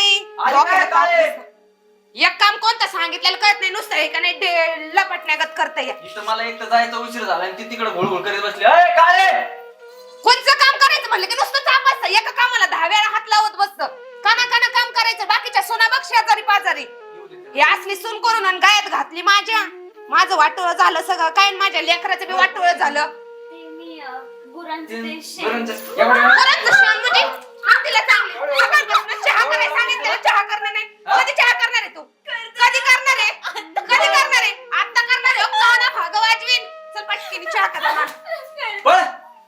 नाही डोक्याला? ताप. एक काम कोणतं सांगितलेलं कळत नाही. नुसतं हे का नाही डे- लपटण्यागत करता या इथं मला एक तर जायचा उशीर झाला आणि ती तिकडे घोळघोळ करीत बसली. अय काय रे? कोणचं काम करायचं म्हणलं की नुसतं चाप असतं. एका कामाला दहा वेळा हात लावत बसतं. काना काना काम करायचं. बाकीच्या सोना बघ शेजारी पाजारी. येऊ दे त्याला. हे असली सून करून आणि गायत घातली माझ्या. माझं वाटोळ झालं सगळं. काय आणि माझ्या लेकराचं बी वाटोळ झालं. ते मी अ, गुरांचं ते शेण. गुरांचं- एवढं- गुरांचं शेण म्हणजे हा तिला चांगली सकाळपासून चहा करायला सांगितलं चहा करणार नाही? कधी चहा करणार आहे तू? कधी करणार आहे? कधी करणार आहे? आता करणार आहे? काना भाग वाजवीन. चल पटकीने चहा करा पळ.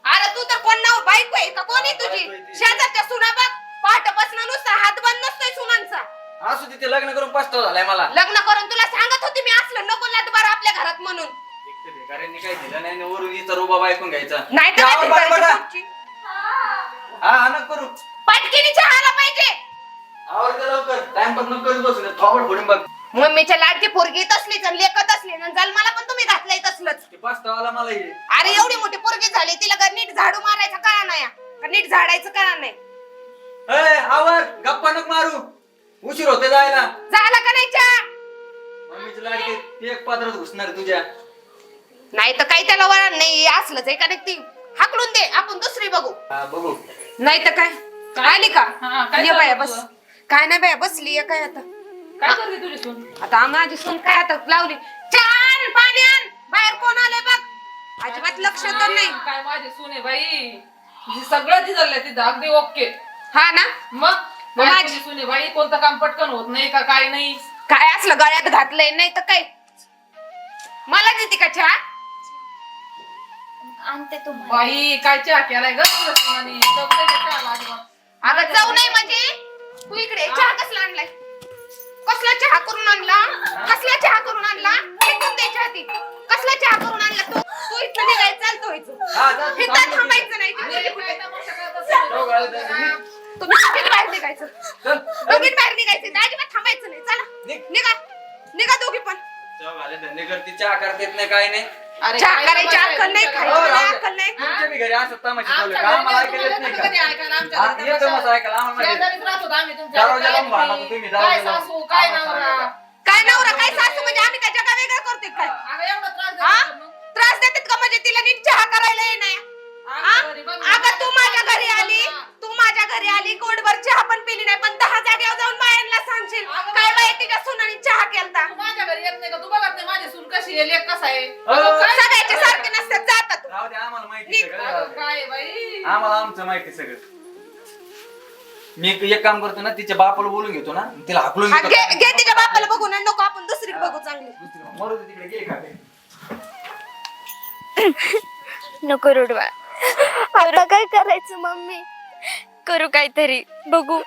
अरे तू तर कोण नाव? बायको आहे का? कोणी तुझी? आहे. शेजारच्या सुना बघ. पहाटपासून नुसता हात बंद नसतोय सुनांचा. असू तिथे लग्न करून पस्ताव झालाय मला. लग्न करून तुला सांगत होती मी असलं नको लाटबार आपल्या घरात म्हणून. एक तर भिकाऱ्यांनी काय दिलं नाही आणि वरून हिचा रुबाब ऐकून घ्यायचा. नाही तर काय? हा. हा नको करू पटकीने चहाला पाहिजे. आवडतं लवकर. टाइमपास नको करीत बसू थोबड फोडून बघ. मम्मीच्या लाडकी पोरगी तसलीच आणि लेखत असली ना जन्माला पण तुम्ही घातलंय तसलंच. ते पस्तावाला मला हे. अरे एवढी मोठी पोरगी झाली तिला का नीट झाडू मारायचा कळा नाही का नीट झाडायचं कळा नाही. आवर. गप्पा नको मारू. उशीर होते जायला. झाला का नाही चहा? मम्मीची लाडकी ती एक पात्रात घुसणार आहे तुझ्या. नाही तर काही त्याला वळण नाही. असलंच आहे का नाही ती? हाकलून दे. आपण दुसरी बघू. हा बघू. नाही तर काय? आली का? हा, काय ये बाया चालू बस. तुझं? काय नाही बाया बसली आहे काय आता? काय करते तुझी सून? आता माझी सून काय आता लावली? छान पाणी आण. बाहेर कोण आले बघ. अजिबात लक्ष तर नाही. काय माझी सून आहे बाई? जी सगळं तिथलं तिथं अगदी ओके. हा ना? मग? मग काय माझी- तुझी सून आहे बाई? कोणतं काम पटकन होत नाही का काय नाही? काय असलं गळ्यात घातलंय नाही तर काय? मला देते का चहा? आणते तुम्हाला. बाई काय चहा केलाय ग तुझ्या सुनाने? जमलंय का चहाला. करते चहा करता येत नाही काय नाही अरे, चहा करायची अक्कल नाही हो, खायची? राहू नाही तुमच्या बी घरी असं तमाशा चालू आहे. आम्हाला नाही का हा, येतं. मस्त ऐकायला आम्हाला माहिती. भांडा तो तुम्ही, काय लावून. सासू काय आम्हाला नवरा. काय नवरा काय सासू म्हणजे आम्ही काय जगा वेगळं करतोय काय अगं एवढा त्रास हा? मग? त्रास देतात का म्हणजे तिला नीट चहा करायला ये नाही आमच्या घरी बघ ना, अगं तू माझ्या घरी आली हा. तू माझ्या घरी आली गोडभर चहा पण पिली नाही पण दहा जागेवर जाऊन बायांना सांगशील. अगं, काय बाई तिच्या सुनाने चहा केलता? तू माझ्या घरी येत नाही का? तू बघत नाही माझी सून कशी आहे लेक कसा आहे. अगं, काय? सगळ्याचे सारखे नसतात जातात राहू दे आम्हाला माहिती निघ. सगळं. अगं, राहू दे. काय बाई? आम्हाला आमचं माहिती सगळं. मी एक काम करतो ना तिच्या बापाला बोलून घेतो ना तिला हाकलून हा. घे घे तिच्या बापाला बघू ना नको आपण दुसरी बघू चांगली. मरू दे तिकडे. नको रोडवा आता काय करायचं मम्मी? करू काहीतरी. बघू.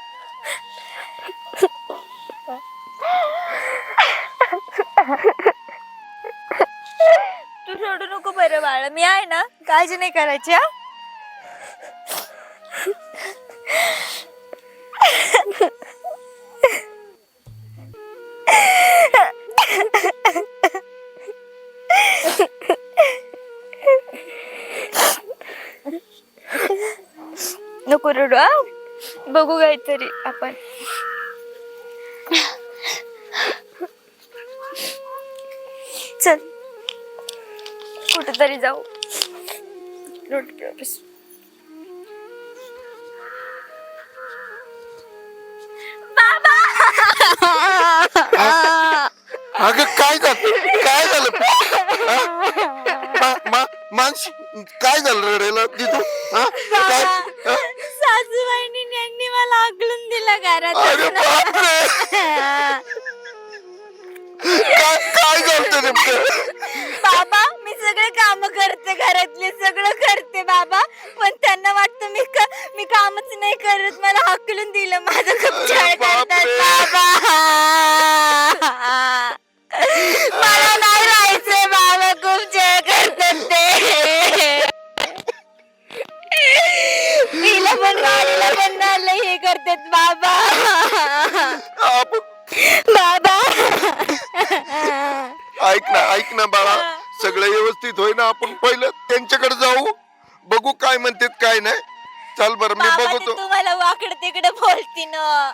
तू रडू नको बरं बाळा. मी आहे ना काळजी नाही करायची हा? नको रडू हा. बघू काहीतरी आपण. चल. कुठेतरी जाऊ. रोड बाबा! अगं काय झालं? काय झालं? हा? मा- मा- मानसी काय झालं रडायला तिथं? हा? काय? हा? सासूबाईंनी यांनी मला आकलून दिला अरे घरात बापरे! काय काय झालं नेमकं? बाबा मी सगळे काम करते घरातले सगळं करते बाबा. पण त्यांना वाटतं मी क- मी कामच नाही करत. मला हाकलून दिलं माझं खूप अरे छळ करतात बापरे. बाबा. ऐक ना ऐक ना बाळा. सगळं व्यवस्थित होय ना आपण पहिलं त्यांच्याकडे जाऊ. बघू काय म्हणतात काय नाही. चल बरं मी बाबा ती बघतो. तुम्हाला वाकडं तिकडे बोलती ना.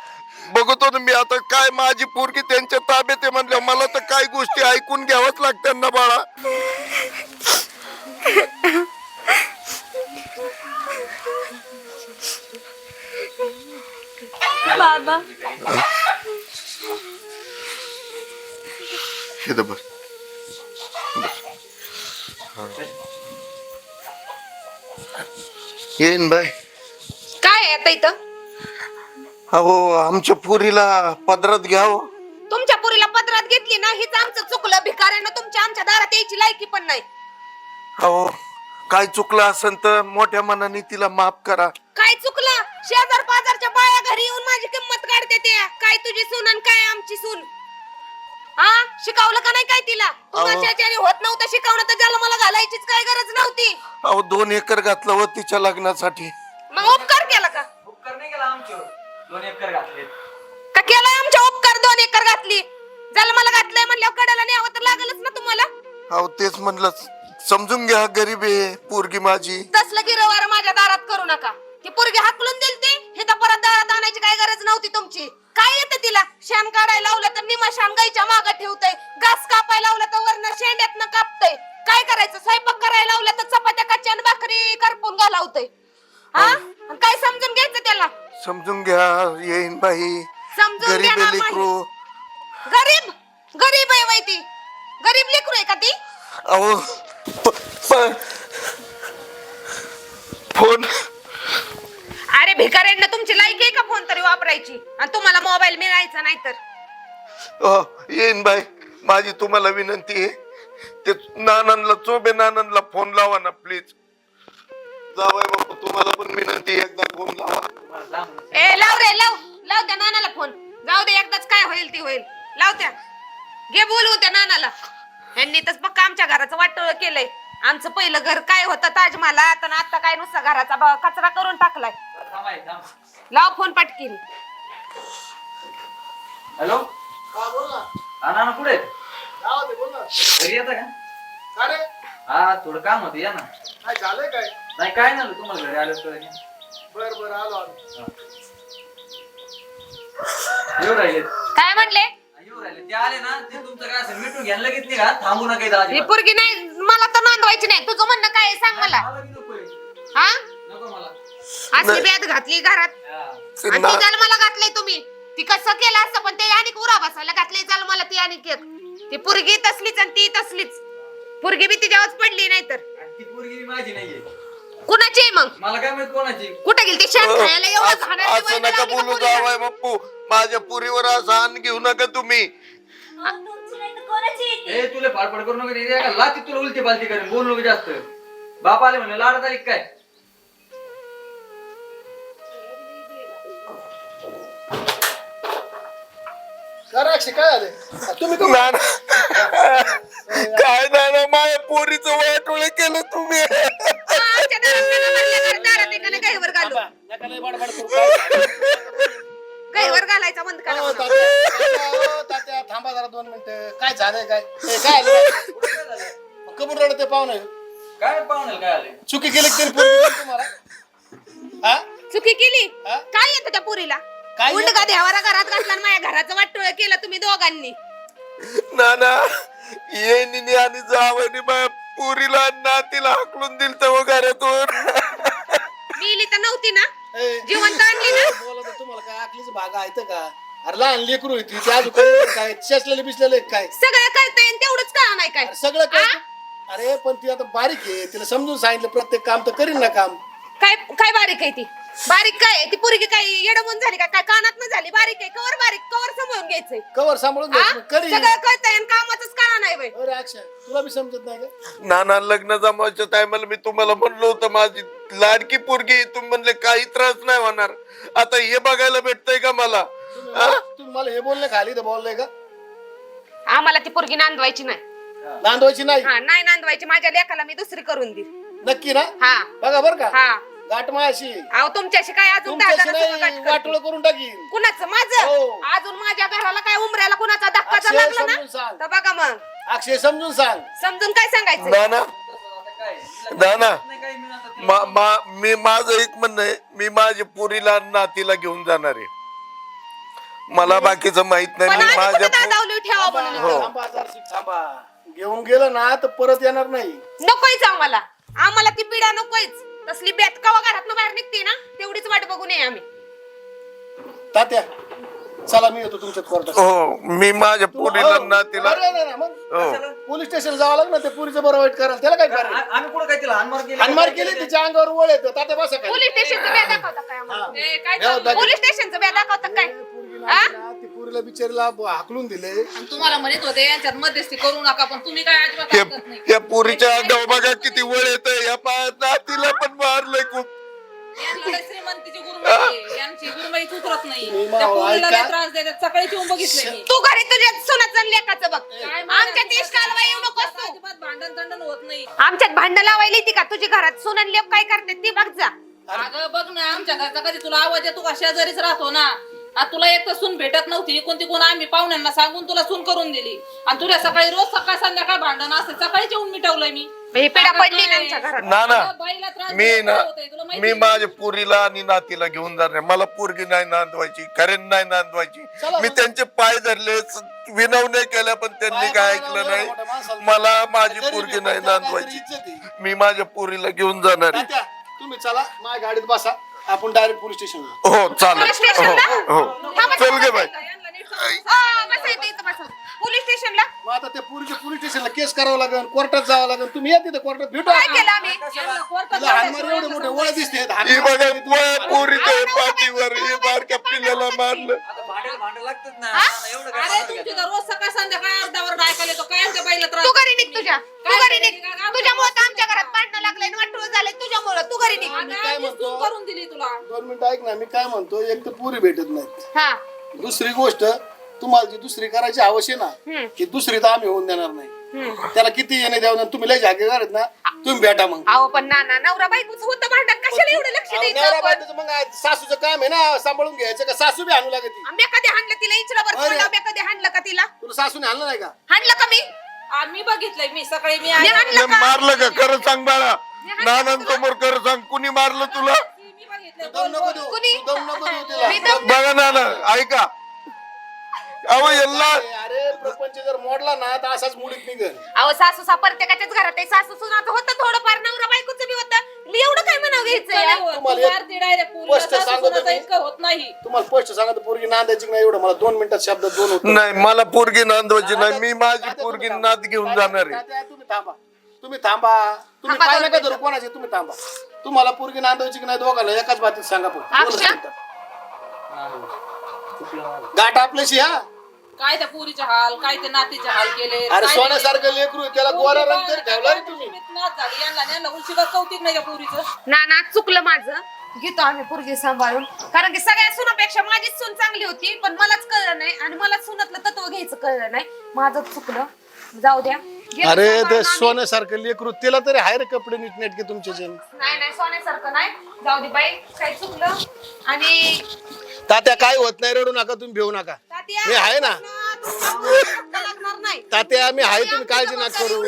बघतो ना मी आता काय माझी पोरगी त्यांच्या ताब्यात आहे म्हणल्या मला तर काय गोष्टी ऐकून घ्यावंच लागतात ना बाळा. बाबा. हे तर बस. येईन बाय काय आहे आता इथं? अहो आमच्या पुरीला पदरात घ्यावं. तुमच्या पुरीला पदरात घेतली ना हेच आमचं चुकलं भिकाऱ्यानं तुमच्या आमच्या दारात यायची लायकी पण नाही. अहो काय चुकलं असेल तर मोठ्या मनाने तिला माफ करा. काय चुकलं? शेजार पाजारच्या बाया घरी येऊन माझी किंमत काढते ते. काय तुझी सून आणि काय आमची सून? हा शिकवलं का नाही काय तिला? अहो. तुझ्या होत नव्हतं शिकवणं तर घालायचीच काय गरज नव्हती. अहो दोन एकर घातलं व तिच्या लग्नासाठी. मग उपकार केला का? उपकार नाही केला आमच्यावर. दोन एकर घातले का केलाय आमच्या उपकार दोन एकर घातली? ज्याला मला घातलंय म्हणल्यावर कड्याला न्यावं तर लागलच ना तुम्हाला. अहो तेच म्हणलं समजून घ्या गरीब आहे पोरगी माझी. तसलं गिरवार माझ्या दारात करू नका. ती पोरगी हाकलून दिल ते. हे तर परत दारात आणायची काय गरज नव्हती तुमची. काय येतं तिला? शेण काढायला लावलं तर निमा शान गाईच्या मागं ठेवतय. घास कापायला लावलं तर वरनं शेंड्यातनं कापतय. करायचं? स्वयंपाक करायला लावलं तर चपात्या कच्च्या आणि भाकरी करपून घालावतय. हा? आणि काय समजून घ्यायचं त्याला? समजून घ्या येईन बाई. समजून गरीब आहे. लेकरू. गरीब? गरीब आहे बाई ती. गरीब लेकरू आहे का ती? अहो प- प- फोन. अरे भिकाऱ्यांना तुमची लायकी आहे का फोन तरी वापरायची? आणि तुम्हाला मोबाईल मिळायचा नाही तर अहो, येईन बाई. माझी तुम्हाला विनंती आहे ते नानांना चोबे नानांना फोन लावा ना प्लीज जावाय बापू तुम्हाला पण विनंती आहे, एकदा फोन लावा. ए लाव रे लाव. लाव त्या नानाला फोन जाऊ दे एकदाच काय होईल ती होईल. लाव त्या. घे बोलवू त्या नानाला. यांनी तर पक्का आमच्या घराचं वाटोळ केलंय. आमचं पहिलं घर काय होतं ताजमहालात आणि आता काय नुसता घराचा ब- कचरा करून टाकलाय. लाव फोन पटकीन. हॅलो? ना कुठे? घरी येता का? हा थोडं काम होतं या ना. काय झालंय काय? नाही काय झालं तुम्हाला घरी आलं तर बर बर आलो आलो. येऊ राहिले. काय म्हणले येऊ राहिले. ते आले ना ते तुमचं काय असं मिटून घ्यायला लगेच नाही का थांबू नका इथं ही अजिबात. पोरगी नाही मला तर नांदवायची नाही. तुझं म्हणणं काय आहे सांग मला. मला बी नकोय. हा? नको मला. असली बॅद घातली घरात. हा. ते ना- जन्माला घातलंय तुम्ही. ती कसं केलं असतं पण ते आणि उरा बसायला घातलंय. जन्माला ती आणि केक. ती पुरगी तसलीच आणि ती तसलीच. पुरगी बी तिच्यावरच पडली नाही तर आणि ती पोरगी बी माझी नाहीये. कुणाची आहे मग? मला काय माहीत कोणाची. कुठे गेली? ती शेण खायला एवढं असं घाणेरडी असं वैरण नका लावली का बोलू पोरीला? जावाय बाप्पू. माझ्या पुरीवर असं आण घेऊ नका तुम्ही. तुमची नाही तर कोणाची येते? ए तुला फाडफड करू नका लाती तुला उलटी पालती करेन. बोलू नको जास्त. बाप आले म्हणले लाडत आली काय? काय आले तुम्ही का- नाना. काय नाना माझ्या पोरीचं वाटोळे केलं तुम्ही. हा, आमच्या दारात नाही म्हणल्या तर दारात एकाने गाईवर घालू नका लय बडबड करू. काय- गाईवर घालायचा बंद करा हो, म्हणा. तात्या, तात्या, हो, तात्या, थांबा जरा दोन मिनिटं. काय झालंय काय? ए, काय आलं कबूल रडते पाहुणे काय पाहुणे काय आले चुकी केली तरी पोरगी तुम्हाला? हा चुकी केली? हा? काय येतं त्या पुरीला? काय उलट येतं? का देवारा घरात घातला आणि माझ्या घराचं वाटोळ केलं तुम्ही दोघांनी? नाना येईनी आणि जावनी माझ्या पुरीला नातीला हाकलून दिल तर घरातून मिली तर नव्हती ना? ए, जिवंत आणली ना? बोला तर तुम्हाला काय आखलीच भाग आहे का? अरे लहान लेकरू होती ते अजून काही काय? शेसलेले बिसलेले काय? सगळं करता येईल तेवढंच कळा नाही काय? अरे सगळं काय? अरे पण ती आता बारीक आहे तिला समजून सांगितलं प्रत्येक काम तर करीन ना काम. काय काय बारीक आहे ती? बारीक काय आहे? ती पोरगी काय येडमून झाली का? काय कानात न झाली? बारीक आहे. कवर बारीक कवर समजून घ्यायचंय. कवर सांभाळून? घ्यायचं. मग करीन सगळं कळतंय आणि कामाचंच कळा नाही बाई. अरे अक्षय तुला बी समजत नाही का? नाना लग्न जमायच्या टायमाला मी तुम्हाला म्हणलो होतं माझी लाडकी पोरगी तुम्ही म्हणले काही त्रास नाही होणार. आता हे बघायला भेटतंय का मला? तुम्ही मला हे बोलले खाली तर बोलले का? आम्हाला ती पोरगी नांदवायची नाही. नांदवायची नाही? हा नाही नांदवायची. माझ्या लेखाला मी दुसरी करून देईल. नक्की ना? हा. बघा बर का. हा. गाठ अहो तुमच्याशी काय अजून तुमच्याशी नाही. वाटोळ करून टाकीन. कुणाचं? माझं? हो. अजून माझ्या घराला काय उमऱ्याला कुणाचा धक्का अक्षय लागलं समजून ना सांग. तर बघा मग. अक्षय समजून सांग. समजून काय सांगायचं? नाना. काय नाना. मी मा- मा- माझं एक म्हणणं आहे. मी माझ्या पुरीला आणि नातीला घेऊन जाणार आहे. मला बाकीचं माहीत पण नाही मी आम्ही माझ्या कुठं पो- दादावली ठेवा म्हणून? हो. थांबा जराशी थांबा. घेऊन गेलं ना तर परत येणार नाही. नकोयच आम्हाला. आम्हाला ती पिढा नकोयच. तसली बेतकावा घरातून घरात बाहेर निघते ना तेवढीच वाट बघू नये आम्ही. तात्या चला मी येतो तुमच्यात कोर्टात. हो मी माझ्या पुरीला आणि नातीला अरे, नाही, नाही, मग हो. पोलीस स्टेशन जावं लागलं ना ते पुरीचं बरं वाईट करायला. त्याला काय आम्ही कुठं काय तिला हानमार केली? हानमार केली तिच्या अंगावर ओळ येतं. तात्या बसा काय पोलीस स्टेशनचं दाखवता काय आम्हाला? ए, काय ठेव, चाललंय? दाखव. पोलीस स्टेशनचं दाखवता काय? हा? ती पुरीला बिचारीला हाकलून दिले. आणि तुम्हाला म्हणत होते यांच्यात मध्यस्थी करू नका पण तुम्ही काय अजिबात त्या ऐकत नाही. त्या पुरीच्या अंगावर बघा किती वळ येत या पा- नातीला पण मारलंय खूप. श्रीमंतीची गुरुमाई. यांची गुरुमाई उतरत नाही. मी त्या पोरीला लय. त्रास देतात. येऊन मी. तू घरी तुझ्या सुनाचं लेकाचं बघ. काय आमच्या देश कालवा येऊ नकोस तू. अजिबात भांडण तंडण होत नाही. आमच्यात भांडण लावायला येते का? तुझी घरात सुनन लेप काय करते ती बघ जा. अगं बघ ना आमच्या घरचा कधी तुला आवाज येतो का? शेजारीच राहतो ना. आता तुला एक तर सून भेटत नव्हती. कोणती कोण आम्ही पाहुण्यांना सांगून तुला सून करून दिली. आणि तुला सकाळी रोज सकाळ संध्याकाळ भांडण असते सकाळीच येऊन मिटवलंय मी. ही पिढा अगं पडली ना काय? आमच्या घरात. ना ना. अगं बाईला त्रास मी ना होतंय, तुला माहिती मी आहे? माझ्या पुरीला आणि नातीला घेऊन जाणार मला पोरगी नाही नांदवायची खरेन नाही नांदवायची. मी. त्यांचे पाय धरले स- विनवण्या केल्या पण त्यांनी काय ऐकलं नाही. मला माझी पोरगी नाही नांदवायची. मी माझ्या पोरीला घेऊन जाणार आहे. तात्या तुम्ही चला माझ्या गाडीत बसा. आपण डायरेक्ट पोलीस स्टेशन हो चालेल. पोलीस स्टेशनला? हो हो. चल गे बाई. बसा इथं, इथं बसा. पोलीस स्टेशनला. मग आता त्या पुरीच्या पोलीस स्टेशनला केस करावं लागेल कोर्टात जावं लागेल तुम्ही या तिथे कोर्टात भेटू काय केलं आम्ही? तिला एवढे मोठे ओळ दिसते. ही बघा पोया पोरीच्या पाठीवर हे बारक्या पिल्ल्याला मारलं. आता भांडायला भांडायला लागतात ना. हा? एवढं काय अरे भांडण तुमची घेता? तर रोज सकाळ संध्याकाळ अर्धावर ऐकायला येतो. काय आमच्या बाईला त्रास तू घरी निघ तुझ्या. तू घरी निघ? तुझ्यामुळे तर आमच्या घरात भांडणं लागलंय आणि वाटूळ झालंय तुझ्यामुळे. तू घरी निघ. काय म्हणतो? करून दिली तुला. दोन मिनिटं ऐक ना मी काय म्हणतो? एक तर पुरी भेटत नाही हा. दुसरी गोष्ट तुम्हाला जी दुसरी करायची आवश्यक ना. की दुसरी तर आम्ही होऊन देणार नाही. त्याला किती येणे द्यावं तुम्ही लय जागेवर आहेत ना तुम्ही भेटा मग. अहो पण नाना नवरा बायकोच होतं भांडण. कशाला एवढं लक्ष द्यायचं नवरा आपण? बायकोचं मग आज सासूचं काम आहे ना सांभाळून घ्यायचं का? सासू बी आणू लागते आम्ही कधी हाणलं तिला इचरा बरं अरे. आम्ही कधी हाणलं का तिला? तुला सासूने आणलं नाही का? हाणलं का मी? आम्ही बघितलंय मी सकाळी मी मी आली. हाणलं का? मारलं का? खरं सांग बाळा. नानांसमोर खरं सांग. कुणी मारलं तुला? कुणी? मी दम- बघा नाना ऐका. अहो यांना अरे प्रपंच जर मोडला ना तर असाच मुडीत निघेल. अहो सासू सा प्रत्येकाच्याच घरात आहे? सासू सुनाचं होतं थोडंफार नवरा बायकोचं बी होतं. मी एवढं काय म्हणावं इतकं घ्यायचं नाही होत. तुम्हाला एक सांगतो मी. नाही. तुम्हाला स्पष्ट सांगा तर पोरगी नांदायची की नाही एवढं. मला दोन मिनिटात शब्द दोन होत नाही मला पोरगी नांदवायची नाही. मी माझी पोरगी नात घेऊन जाणार आहे. तुम्ही थांबा. तुम्ही थांबा. तुम्ही थांबा काय दोन नका धरू मिनिटं. कोणाचे? तुम्ही थांबा. तुम्हाला पोरगी नांदवायची की नाही दोघांना एकाच बाबतीत सांगा अक्षय? माझं. गाठ आपल्याशी हा? काय त्या पुरीचे हाल काय ते नातीचे हाल केले अरे काय सोन्यासारखं लेकरू आहे, त्याला पोरी गोरा रंग तरी ठेवला रे झाली यांना यांना कौतिक नाही त्या पुरीचं? ना ना चुकलं माझं. घेतो आम्ही पोरगी सांभाळून. कारण की सगळ्या सुनापेक्षा माझीच सून चांगली होती पण मलाच कळलं नाही आणि मला सुनातलं तत्व घ्यायचं कळलं नाही. माझं चुकलं. जाऊ द्या. अरे ते. सोन्यासारखं लेकरू त्याला तरी हाय रे कपडे नीटनेटके तुमचे जे. नाही नाही सोन्यासारखं नाही. जाऊ दे बाई काही चुकलं. आणि तात्या काय होत नाही रडू नका तुम्ही भिवू नका. तात्या, मी आहे ना? तुला लागणार नाही. तात्या आम्ही आहे तुम्ही काळजी नका करू.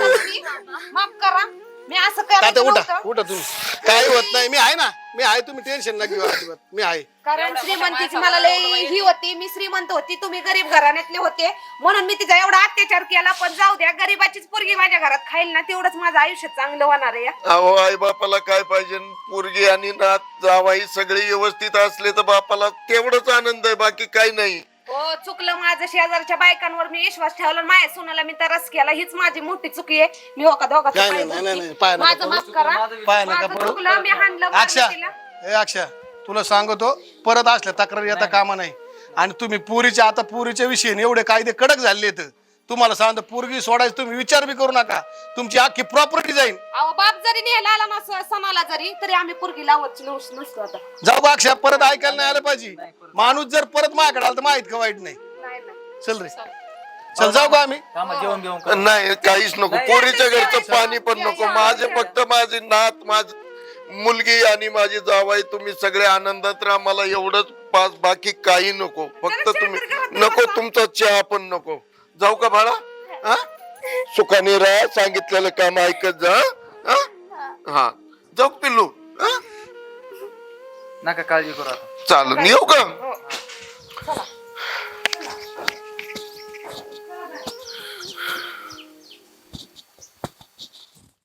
माफ करा. मी असं तात्या करायचं उठा नव्हतं. उठा तुम्ही. काही होत नाही. मी आहे ना? मी आहे तुम्ही टेन्शन नका घेऊ अजिबात. मी आहे. कारण श्रीमंतीची मला लय ही होती. मी श्रीमंत होती तुम्ही गरीब घराण्यातले होते. म्हणून मी तिचा एवढा अत्याचार केला. पण जाऊ द्या गरीबाचीच पोरगी माझ्या घरात खाईल ना तेवढंच माझं आयुष्य चांगलं होणार आहे अहो आई बापाला काय पाहिजे? पोरगी आणि नात जावाई सगळे व्यवस्थित असले तर बापाला तेवढंच आनंद आहे बाकी काही नाही. हो चुकलं माझं शेजारच्या बायकांवर मी विश्वास ठेवला आणि माझ्या सुनाला मी तरस केला. हीच माझी मोठी चुकी आहे. मी हो का दोघांचं नाही, पाय नाही, नाही, नाही, धरते. पाय नका माझं. माफ करा. पाय नका माझं पडू. चुकलं मी हाणलं अक्षा मारलं तिला. ए अक्षा तुला सांगतो परत असल्या तक्रार येता कामा नाही. आणि तुम्ही पुरीच्या आता पुरीच्या विषयी एवढे कायदे कडक झाले तुम्हाला सांगतो पुरगी सोडायचं तुम्ही विचार बी करू नका. तुमची अख्खी प्रॉपर्टी जाईल अहो बाप जरी नेला आला ना स- सणाला जरी तरी आम्ही पोरगी लावत नस- नसतो आता. जाऊ बा अक्षा परत ऐकायला नाही आलं पाहिजे. माणूस जर परत माझ्याकडे आला तर माहीत का वाईट नाही? नाही नाही. चल रे. चल. जाऊ का आम्ही. थांबा जेवण घेऊन कर. नाही काहीच नको. पोरीच्या घरचं पाणी पण नको. माझे फक्त माझी नात माझ मुलगी आणि माझी जावाई तुम्ही सगळे आनंदात राहा. मला एवढंच पास बाकी काही नको. फक्त तुम्ही नको तुमचा चहा पण नको. जाऊ का बाळा? हा? सुखाने राहा सांगितलेलं काम ऐकत जा हा? हा. जाऊ का पिल्लू? हा? नका काळजी करू आता. चालेल. येऊ का?